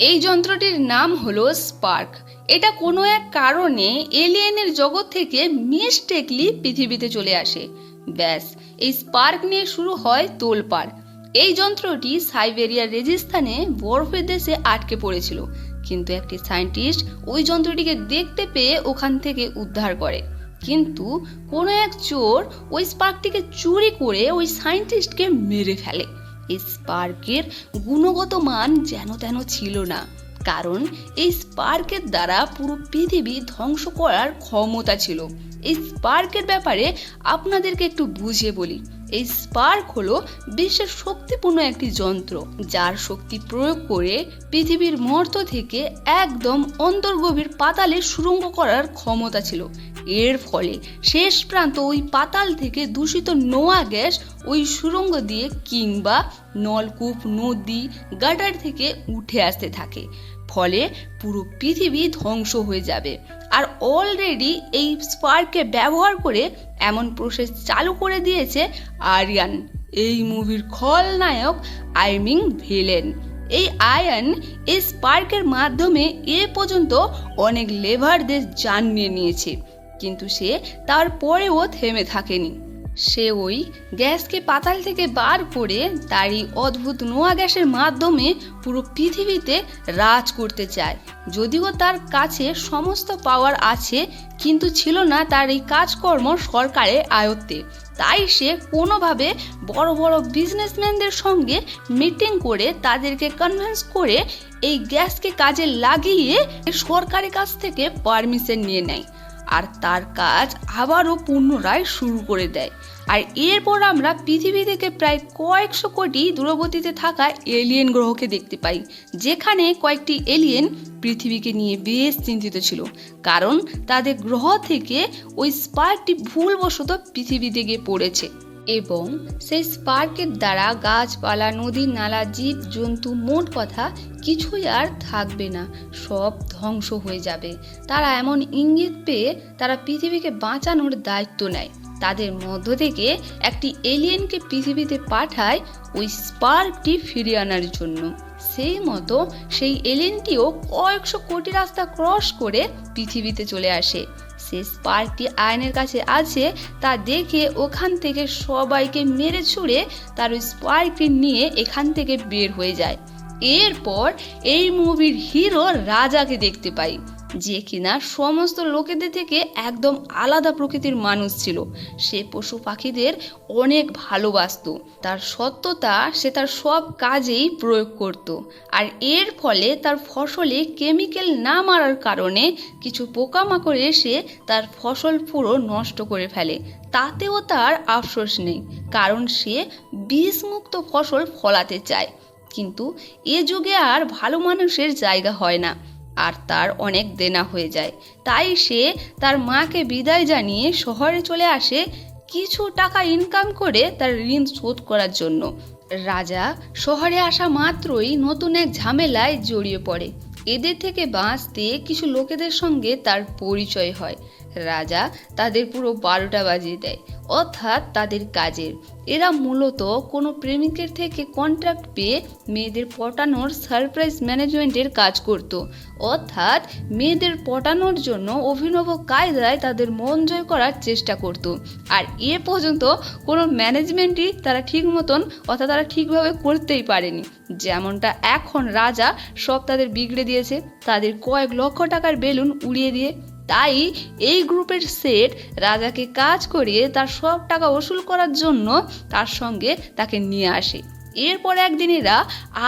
এই যন্ত্রটির নাম হলো স্পার্ক। এটা কোনো এক কারণে এলিয়েনের জগৎ থেকে মিস্টেকলি পৃথিবীতে চলে আসে। ব্যাস, এই স্পার্ক নিয়ে শুরু হয় তোলপাড়। এই যন্ত্রটি সাইবেরিয়ার রেজিস্তানে বরফের দেশে আটকে পড়েছিল। কিন্তু একটি সায়েন্টিস্ট ওই যন্ত্রটিকে দেখতে পেয়ে ওখান থেকে উদ্ধার করে। কিন্তু কোনো এক চোর ওই স্পার্কটিকে চুরি করে ওই সায়েন্টিস্টকে মেরে ফেলে। এই স্পার্কের গুণগত মান যেন তেন ছিল না। কারণ এই স্পার্কের দ্বারা পুরো পৃথিবী ধ্বংস করার ক্ষমতা ছিল। এই স্পার্কের ব্যাপারে আপনাদেরকে একটু বুঝিয়ে বলি। এই স্পার্ক হলো বিশ্বের শক্তিপূর্ণ একটি যন্ত্র যার শক্তি প্রয়োগ করে পৃথিবীর মর্ত থেকে একদম অন্তর্গভীর পাতালে সুরঙ্গ করার ক্ষমতা ছিল। এর ফলে শেষ প্রান্ত ওই পাতাল থেকে দূষিত নোয়া গ্যাস ওই সুরঙ্গ দিয়ে কিংবা নলকূপ, নদী, গাডার থেকে উঠে আসতে থাকে। ফলে পুরো পৃথিবী ধ্বংস হয়ে যাবে। আর অলরেডি এই স্পার্ককে ব্যবহার করে এমন প্রসেস চালু করে দিয়েছে আরিয়ান। এই মুভির খলনায়ক আইমিং ভিলেন। এই আয়ন এই স্পার্কের মাধ্যমে এ পর্যন্ত অনেক লেভারদের জানিয়ে নিয়েছে। কিন্তু সে তার পরেও থেমে থাকেনি। সে ওই গ্যাসকে পাতাল থেকে বার করে তার এই অদ্ভুত নোয়া গ্যাসের মাধ্যমে পুরো পৃথিবীতে রাজ করতে চায়। যদিও তার কাছে সমস্ত পাওয়ার আছে, কিন্তু ছিল না তার এই কাজকর্ম সরকারের আয়ত্তে। তাই সে কোনোভাবে বড় বড় বিজনেসম্যানদের সঙ্গে মিটিং করে তাদেরকে কনভিন্স করে এই গ্যাসকে কাজে লাগিয়ে সরকারের কাছ থেকে পারমিশন নিয়ে নেয়। আর তার কাজ আবারও পুনরায় শুরু করে দেয়। আর এরপর আমরা পৃথিবী থেকে প্রায় কয়েকশো কোটি দূরবর্তীতে থাকা এলিয়েন গ্রহকে দেখতে পাই, যেখানে কয়েকটি এলিয়েন পৃথিবীকে নিয়ে বেশ চিন্তিত ছিল। কারণ তাদের গ্রহ থেকে ওই স্পার্কটি ভুলবশত পৃথিবীতে গিয়ে পড়েছে। এবং সেই স্পার্কের দ্বারা গাছপালা নদী নালা জীব জন্তু মোট কথা কিছুই আর থাকবে না, সব ধ্বংস হয়ে যাবে। তারা এমন ইঙ্গিত পেয়ে তারা পৃথিবীকে বাঁচানোর দায়িত্ব নেয়। তাদের মধ্য থেকে একটি এলিয়েনকে পৃথিবীতে পাঠায় ওই স্পার্কটি ফিরিয়ে আনার জন্য। সেই মতো সেই এলিয়েনটিও কয়েকশো কোটি রাস্তা ক্রস করে পৃথিবীতে চলে আসে। সে স্পার্কটি আয়নের কাছে আছে, তা দেখে ওখান থেকে সবাইকে মেরে ছুড়ে তার ওই স্পার্কটি নিয়ে এখান থেকে বের হয়ে যায়। এরপর এই মুভির হিরো রাজাকে দেখতে পাই। যে কিনা সমস্ত লোকেদের থেকে একদম আলাদা প্রকৃতির মানুষ ছিল। সে পশু পাখিদের অনেক ভালোবাসতো। তার সত্যতা সে তার সব কাজেই প্রয়োগ করত। আর এর ফলে তার ফসলে কেমিক্যাল না মারার কারণে কিছু পোকামাকড় এসে তার ফসল পুরো নষ্ট করে ফেলে। তাতেও তার আফসোস নেই, কারণ সে বিষমুক্ত ফসল ফলাতে চায়। কিন্তু এ যুগে আর ভালো মানুষের জায়গা হয় না। আর তার অনেক দেনা হয়ে যায়। তাই সে তার মাকে বিদায় জানিয়ে শহরে চলে আসে কিছু টাকা ইনকাম করে তার ঋণ শোধ করার জন্য। রাজা শহরে আসা মাত্রই নতুন এক ঝামেলায় জড়িয়ে পড়ে। এদের থেকে বাঁচতে কিছু লোকেদের সঙ্গে তার পরিচয় হয়। রাজা তাদের পুরো বারোটা বাজিয়ে দেয়, অর্থাৎ তাদের কাজের। এরা মূলত কোনো প্রেমিকের থেকে কন্ট্রাক্ট পেয়ে মেয়েদের পটানোর সারপ্রাইজ ম্যানেজমেন্টের কাজ করত। অর্থাৎ মেয়েদের পটানোর জন্য অভিনব কায়দায় তাদের মন জয় করার চেষ্টা করত। আর এ পর্যন্ত কোনো ম্যানেজমেন্টই তারা ঠিক মতন, অর্থাৎ তারা ঠিকভাবে করতেই পারেনি। যেমনটা এখন রাজা সব তাদের বিগড়ে দিয়েছে। তাদের কয়েক লক্ষ টাকার বেলুন উড়িয়ে দিয়ে তাই এই গ্রুপের সেট রাজাকে কাজ করিয়ে তার সব টাকা ওসুল করার জন্য তার সঙ্গে তাকে নিয়ে আসে। এরপর একদিন এরা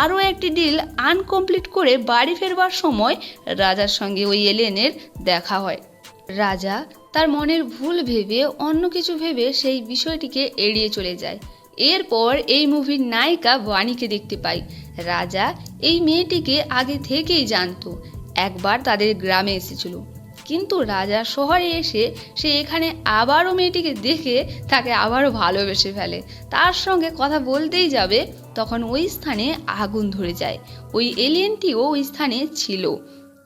আরও একটি ডিল আনকমপ্লিট করে বাড়ি ফেরবার সময় রাজার সঙ্গে ওই এলেনের দেখা হয়। রাজা তার মনের ভুল ভেবে অন্য কিছু ভেবে সেই বিষয়টিকে এড়িয়ে চলে যায়। এরপর এই মুভির নায়িকা বাণীকে দেখতে পাই। রাজা এই মেয়েটিকে আগে থেকেই জানতো, একবার তাদের গ্রামে এসেছিল। কিন্তু রাজা শহরে এসে সে এখানে আবারও মেয়েটিকে দেখে তাকে আবারও ভালোবেসে ফেলে। তার সঙ্গে কথা বলতেই যাবে, তখন ওই স্থানে আগুন ধরে যায়। ওই এলিয়েনটিও ওই স্থানে ছিল।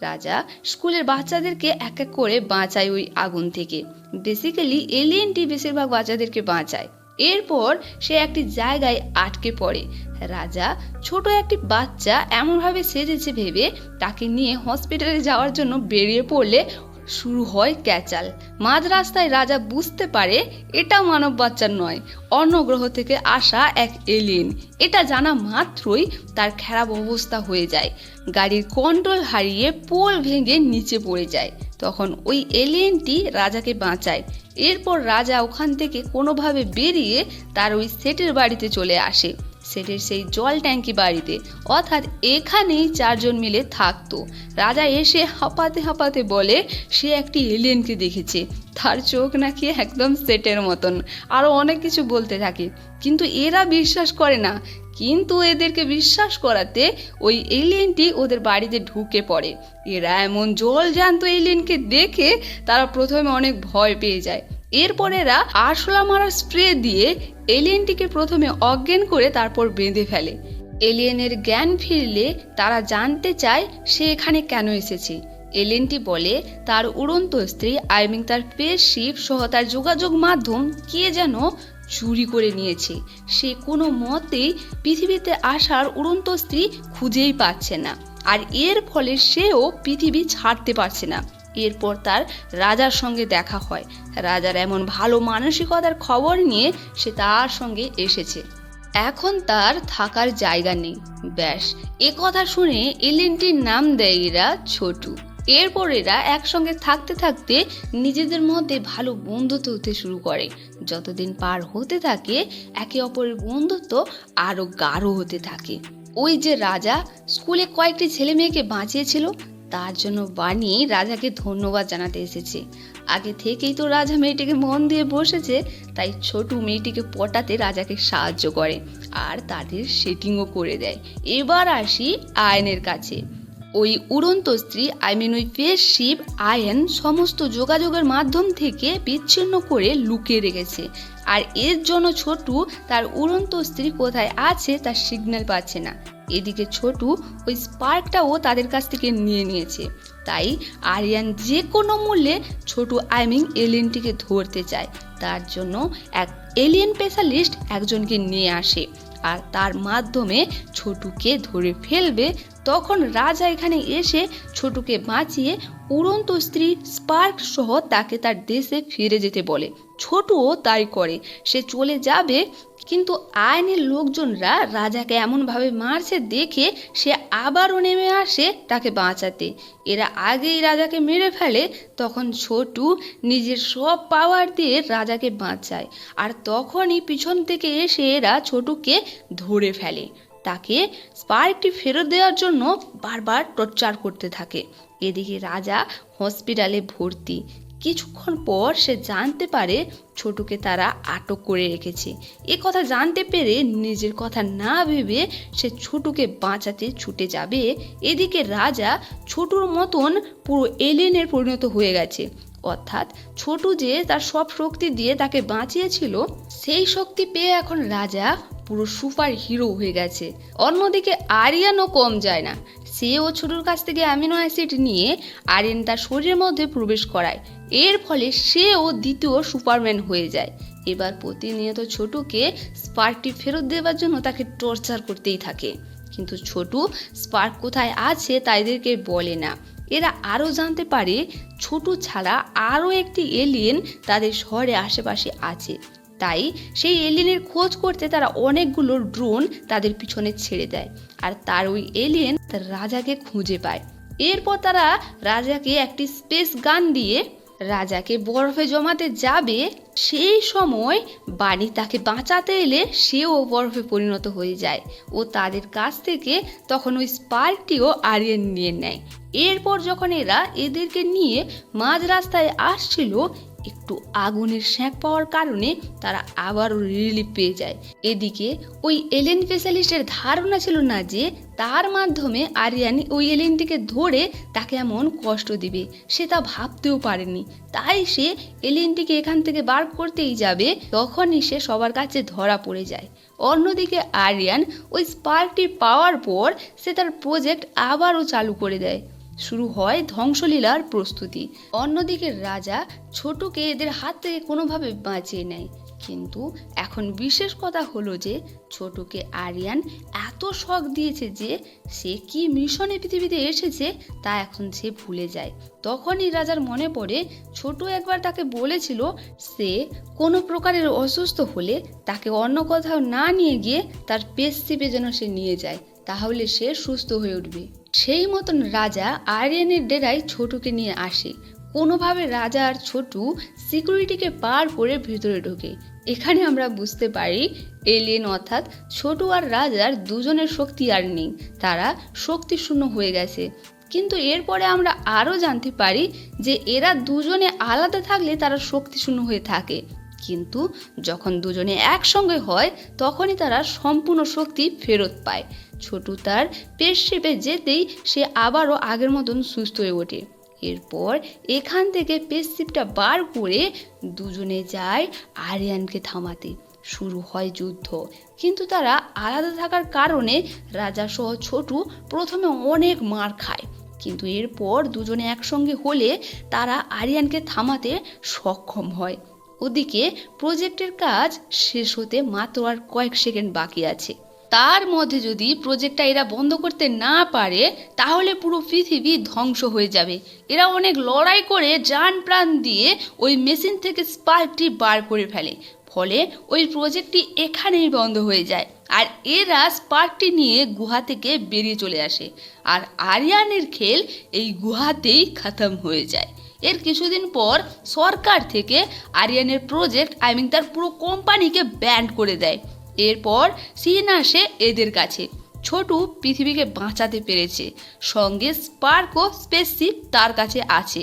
রাজা স্কুলের বাচ্চাদেরকে এক এক করে বাঁচায় ওই আগুন থেকে। বেসিক্যালি এলিয়েনটি বেশিরভাগ বাচ্চাদেরকে বাঁচায়। এরপর সে একটি জায়গায় আটকে পড়ে। রাজা ছোট একটি বাচ্চা এমনভাবে সেজেছে ভেবে তাকে নিয়ে হসপিটালে যাওয়ার জন্য বেরিয়ে পড়লে শুরু হয় ক্যাচাল। মাঝ রাস্তায় রাজা বুঝতে পারে এটা মানব বাচ্চা নয় অন্য গ্রহ থেকে আসা এক এলিয়েন এটা জানা মাত্রই তার খারাপ অবস্থা হয়ে যায়। গাড়ির কন্ট্রোল হারিয়ে পোল ভেঙে নিচে পড়ে যায়। তখন ওই এলিয়েনটি রাজাকে বাঁচায়। এরপর রাজা ওখান থেকে কোনোভাবে বেরিয়ে তার ওই সেটের বাড়িতে চলে আসে। সেটের সেই জল ট্যাঙ্কি বাড়িতে। অর্থাৎ এখানেই চারজন মিলে থাকতো। রাজা এসে হাঁপাতে হাঁপাতে বলে, সে একটি এলিয়েনকে দেখেছে। তার চোখ নাকি একদম সেটের মতন। আরও অনেক কিছু বলতে থাকে। কিন্তু এরা বিশ্বাস করে না। কিন্তু এদেরকে বিশ্বাস করাতে ওই এলিয়েনটি ওদের বাড়িতে ঢুকে পড়ে। এরা এমন জল জানত এলিয়েনকে দেখে তারা প্রথমে অনেক ভয় পেয়ে যায়। এরপর এরা আরশোলা মারার স্প্রে দিয়ে এলিয়েনটিকে প্রথমে অজ্ঞান করে তারপর বেঁধে ফেলে। এলিয়েনের জ্ঞান ফিরলে তারা জানতে চায় সে এখানে কেন এসেছে। এলিয়েনটি বলে, তার উড়ন্ত স্ত্রী, আই মিন তার পেস শিপ সহ তার যোগাযোগ মাধ্যম কে যেন চুরি করে নিয়েছে। সে কোনো মতেই পৃথিবীতে আসার উড়ন্ত স্ত্রী খুঁজেই পাচ্ছে না। আর এর ফলে সেও পৃথিবী ছাড়তে পারছে না। এরপর তার রাজার সঙ্গে দেখা হয়। রাজার এমন ভালো মানসিকতার খবর নিয়ে সে তার সঙ্গে এসেছে। এখন তার থাকার জায়গা নেই। ব্যাস, এ কথা শুনে এলিনটির নাম দেয় এরা ছোটু। এরপর এরা একসঙ্গে থাকতে থাকতে নিজেদের মধ্যে ভালো বন্ধুত্ব হতে শুরু করে। যতদিন পার হতে থাকে, একে অপরের বন্ধুত্ব আরও গাঢ় হতে থাকে। ওই যে রাজা, স্কুলে কয়েকটি ছেলে মেয়েকে বাঁচিয়েছিল তার জন্য বানিয়ে রাজাকে ধন্যবাদ জানাতে এসেছে। আগে থেকেই তো রাজা মেয়েটিকে মন দিয়ে বসেছে, তাই ছোট মেয়েটিকে পটাতে রাজাকে সাহায্য করে, আর তাদের সেটিংও করে দেয়। এবার আসি আয়নের কাছে। ওই উড়ন্ত স্ত্রী আই মিন ওই ফেস শিপ আয়ন সমস্ত যোগাযোগের মাধ্যম থেকে বিচ্ছিন্ন করে লুকিয়ে রেখেছে। আর এর জন্য ছোটু তার উড়ন্ত স্ত্রী কোথায় আছে তার সিগন্যাল পাচ্ছে না। এদিকে ছোটু ওই স্পার্কটাও তাদের কাছ থেকে নিয়ে নিয়েছে। তাই আরিয়ান যে কোনো মূল্যে ছোটু আইমিং এলিয়েনটিকে ধরতে চায়। তার জন্য এক এলিয়েন স্পেশালিস্ট একজনকে নিয়ে আসে। আর তার মাধ্যমে ছোটুকে ধরে ফেলবে তখন রাজা এখানে এসে ছোটুকে বাঁচিয়ে উড়ন্ত স্ত্রী স্পার্ক সহ তাকে তার দেশে ফিরে যেতে বলে। ছোটুও তাই করে, সে চলে যাবে, কিন্তু আইনের লোকজনরা রাজাকে এমনভাবে মারছে দেখে সে আবারও নেমে আসে তাকে বাঁচাতে। এরা আগেই রাজাকে মেরে ফেলে, তখন ছোটু নিজের সব পাওয়ার দিয়ে রাজাকে বাঁচায়। আর তখনই পিছন থেকে এসে এরা ছোটুকে ধরে ফেলে। তাকে স্পার্কটি ফেরত দেওয়ার জন্য বারবার টর্চার করতে থাকে। এদিকে রাজা হসপিটালে ভর্তি। কিছুক্ষণ পর সে জানতে পারে ছোটুকে তারা আটক করে রেখেছে। এ কথা জানতে পেরে নিজের কথা না ভেবে সে ছোটুকে বাঁচাতে ছুটে যাবে। এদিকে রাজা ছোটুর মতন পুরো এলিয়েনের পরিণত হয়ে গেছে। অর্থাৎ ছোটু যে তার সব শক্তি দিয়ে তাকে বাঁচিয়েছিল, সেই শক্তি পেয়ে এখন রাজা পুরো সুপার হিরো হয়ে গেছে। অন্যদিকে আরিয়ানও কম যায় না। সেও ছোটোর কাছ থেকে অ্যামিনো অ্যাসিড নিয়ে আরিয়ান তার শরীরের মধ্যে প্রবেশ করায়। এর ফলে সেও দ্বিতীয় সুপারম্যান হয়ে যায়। এবার প্রতিনিয়ত ছোটুকে স্পার্কটি ফেরত দেওয়ার জন্য তাকে টর্চার করতেই থাকে। কিন্তু ছোটু স্পার্ক কোথায় আছে তাদেরকে বলে না। এরা আরও জানতে পারে, ছোটু ছাড়া আরও একটি এলিয়েন তাদের শহরে আশেপাশে আছে। তাই সেই এলিয়েনের খোঁজ করতে তারা অনেকগুলো ড্রোন তাদের পিছনে ছেড়ে দেয় আর তার ওই এলিয়েন তার রাজাকে খুঁজে পায়। এরপর তারা রাজাকে একটি স্পেস গান দিয়ে রাজাকে বরফে জমাতে যাবে, সেই সময় বাণী তাকে বাঁচাতে এলে সেও বরফে পরিণত হয়ে যায় ও তাদের কাছ থেকে তখন ওই স্পার্কটিও আরিয়ে নিয়ে নেয়। এরপর যখন এরা এদেরকে নিয়ে মাঝ রাস্তায় আসছিল একটু আগুনের স্যাঁক পাওয়ার কারণে তারা আবারও রিলিফ পেয়ে যায়। এদিকে ওই এলেন স্পেশালিস্টের ধারণা ছিল না যে তার মাধ্যমে আরিয়ান ওই এলিয়েনটিকে ধরে তাকে এমন কষ্ট দিবে, সে তা ভাবতেও পারেনি। তাই সে এলিয়েনটিকে এখান থেকে বার করতেই যাবে, তখনই সে সবার কাছে ধরা পড়ে যায়। অন্যদিকে আরিয়ান ওই স্পার্কটি পাওয়ার পর সে তার প্রজেক্ট আবারও চালু করে দেয়। শুরু হয় ধ্বংসলীলার প্রস্তুতি। অন্যদিকে রাজা ছোটকে এদের হাত থেকে কোনোভাবে বাঁচিয়ে নেয়। কিন্তু এখন বিশেষ কথা হলো যে, ছোটুকে আরিয়ান এত শখ দিয়েছে যে, সে কি মিশনে পৃথিবীতে এসেছে তা এখন সে ভুলে যায়। তখনই রাজার মনে পড়ে, ছোট একবার তাকে বলেছিল সে কোনো প্রকারের অসুস্থ হলে তাকে অন্য কোথাও না নিয়ে গিয়ে তার পেস্টিপে যেন সে নিয়ে যায়। তাহলে সে সুস্থ হয়ে উঠবে। সেই মতন রাজা আরিয়ানের ডেরায় ছোটুকে নিয়ে আসে। কোনোভাবে রাজা আর ছোটু সিকিউরিটিকে পার করে ভেতরে ঢোকে। এখানে আমরা বুঝতে পারি, এলিয়েন অর্থাৎ ছোটু আর রাজার দুজনের শক্তি আর নেই। তারা শক্তিশূন্য হয়ে গেছে। কিন্তু এরপরে আমরা আরও জানতে পারি যে এরা দুজনে আলাদা থাকলে তারা শক্তিশূন্য হয়ে থাকে। কিন্তু যখন দুজনে একসঙ্গে হয়, তখনই তারা সম্পূর্ণ শক্তি ফেরত পায়। ছোটু তার পেশিপে যেতেই সে আবারও আগের মতন সুস্থ হয়ে ওঠে। এরপর এখান থেকে পেসিপটা বার করে দুজনে যায় আরিয়ানকে থামাতে। শুরু হয় যুদ্ধ। কিন্তু তারা আলাদা থাকার কারণে রাজা সহ ছোটু প্রথমে অনেক মার খায়। কিন্তু এরপর দুজনে একসঙ্গে হলে তারা আরিয়ানকে থামাতে সক্ষম হয়। ওদিকে প্রজেক্টের কাজ শেষ হতে মাত্র আর কয়েক সেকেন্ড বাকি আছে। তার মধ্যে যদি প্রজেক্টটা এরা বন্ধ করতে না পারে, তাহলে পুরো পৃথিবী ধ্বংস হয়ে যাবে। এরা অনেক লড়াই করে যান প্রাণ দিয়ে ওই মেশিন থেকে স্পার্কটি বার করে ফেলে। ফলে ওই প্রজেক্টটি এখানেই বন্ধ হয়ে যায় আর এরা স্পার্কটি নিয়ে গুহা থেকে বেরিয়ে চলে আসে। আর আরিয়ানের খেল এই গুহাতেই খতম হয়ে যায়। এর কিছুদিন পর সরকার থেকে আরিয়ানের প্রজেক্ট আই মিন তার পুরো কোম্পানিকে ব্যান্ড করে দেয়। এরপর সিন আসে এদের কাছে। ছোটু পৃথিবীকে বাঁচাতে পেরেছে। সঙ্গে স্পার্ক ও স্পেসশিপ তার কাছে আছে।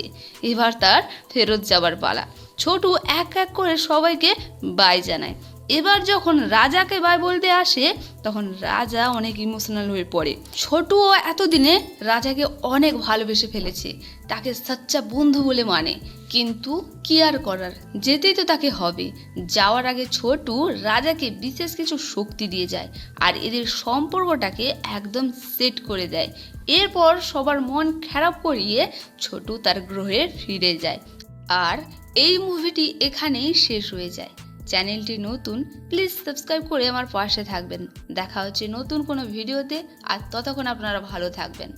এবার তার ফেরত যাবার পালা। ছোটু এক এক করে সবাইকে বাই জানায়। এবার যখন রাজাকে বাই বলতে আসে, তখন রাজা অনেক ইমোশনাল হয়ে পড়ে। ছোটুও এতদিনে রাজাকে অনেক ভালোবেসে ফেলেছে। তাকে সাচ্চা বন্ধু বলে মানে। কিন্তু কি আর করার? যেতেই তো তাকে হবে। যাওয়ার আগে ছোটু রাজাকে বিশেষ কিছু শক্তি দিয়ে যায় আর এদের সম্পর্কটাকে একদম সেট করে দেয়। এরপর সবার মন খারাপ করিয়ে ছোটু তার গ্রহে ফিরে যায়। আর এই মুভিটি এখানেই শেষ হয়ে যায়। চ্যানেলটি নতুন প্লিজ সাবস্ক্রাইব করে আমার পাশে থাকবেন। দেখা হচ্ছে নতুন কোনো ভিডিওতে, আর ততক্ষণ আপনারা ভালো থাকবেন।